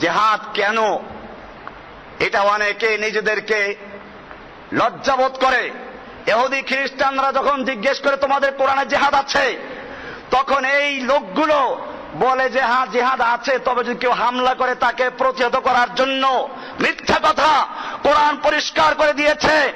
জেহাদ কেন? এটা অনেকে নিজেদেরকে লজ্জাবোধ করে। এহুদি খ্রিস্টানরা যখন জিজ্ঞেস করে, তোমাদের কোরআনে জেহাদ আছে? তখন এই লোকগুলো বলে যে হ্যাঁ জেহাদ আছে, তবে যদি কেউ হামলা করে তাকে প্রতিহত করার জন্য মিথ্যা কথা কোরআন পরিষ্কার করে দিয়েছে।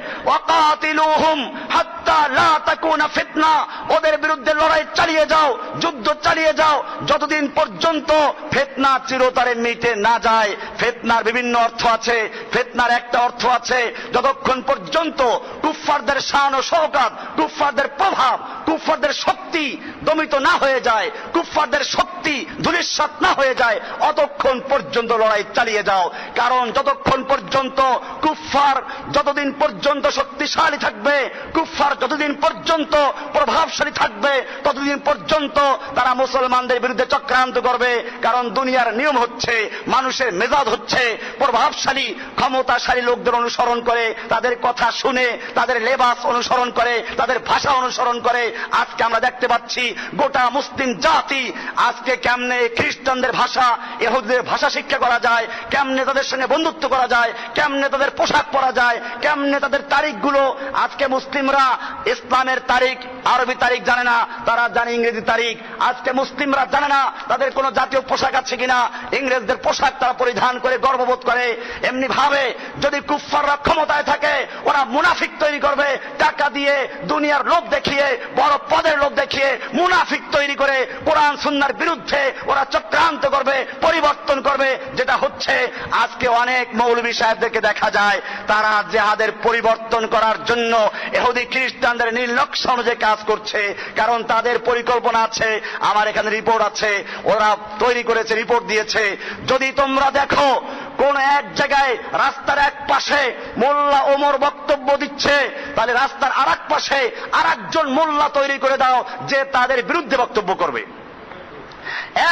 ওদের বিরুদ্ধে লড়াই চালিয়ে যাও, যুদ্ধ চালিয়ে যাও, যতদিন পর্যন্ত ফেতনা চিরতরে মিটে না যায়, ফেতনার বিভিন্ন অর্থ আছে, ফেতনার একটা অর্থ আছে, যতক্ষণ পর্যন্ত কুফফারদের শান ও শওকাত, কুফফারদের প্রভাব, কুফফারদের শক্তি দমিত না হয়ে যায়, কুফফারদের শক্তি ধূলিসাৎ না হয়ে যায়, অতক্ষণ পর্যন্ত লড়াই চালিয়ে যাও। কারণ যতক্ষণ পর্যন্ত কুফফার যতদিন পর্যন্ত শক্তিশালী থাকবে, কুফফার যতদিন পর্যন্ত প্রভাবশালী থাকবে ততদিন পর্যন্ত তারা মুসলমানদের বিরুদ্ধে চক্রান্ত করবে, কারণ দুনিয়ার নিয়ম হচ্ছে, মানুষের মেজাজ হচ্ছে প্রভাবশালী, ক্ষমতাশালী লোকদের অনুসরণ করে, তাদের কথা শুনে, তাদের লেবাস অনুসরণ করে, তাদের ভাষা অনুসরণ করে। আজকে আমরা দেখতে পাচ্ছি, গোটা মুসলিম জাতি আজকে কেমনে খ্রিস্টানদের ভাষা এহুদের ভাষা শিক্ষা করা যায়, কেমনে তাদের সঙ্গে বন্ধুত্ব করা যায়, কেমনে তাদের পোশাক পরা যায়, কেমনে তাদের তারিখগুলো। আজকে মুসলিমরা ইসলামের তারিখ, আরবি তারিখ জানে না, তারা জানে ইংরেজি তারিখ। আজকে মুসলিমরা জানে না তাদের কোনো জাতীয় পোশাক আছে কিনা। ইংরেজদের পোশাক তারা পরিধান করে, গর্ববোধ করে। এমনি ভাবে যদি কুফফাররা ক্ষমতায় থাকে, ওরা মুনাফিক তৈরি করবে। টাকা দিয়ে দুনিয়ার লোভ দেখিয়ে, বড় পদের লোভ দেখিয়ে মুনাফিক তৈরি করে, কোরআন সুন্নার বিরুদ্ধে ওরা চক্রান্ত করবে, পরিবর্তন করবে, যেটা হচ্ছে, আজকে অনেক মৌলবী সাহেবদেরকে দেখা যায়, তারা জেহাদের পরিবর্তন করার জন্য এহুদি খ্রিস্টানদের নকশা অনুযায়ী কাজ করছে, কারণ তাদের পরিকল্পনা আছে, আমার এখানে রিপোর্ট আছে, ওরা তৈরি করেছে, রিপোর্ট দিয়েছে। যদি তোমরা দেখো, কোন এক জায়গায় রাস্তার এক পাশে মোল্লা ওমর বক্তব্য দিচ্ছে, তাহলে রাস্তার আর এক পাশে আর একজন মোল্লা তৈরি করে দাও, যে তাদের বিরুদ্ধে বক্তব্য করবে।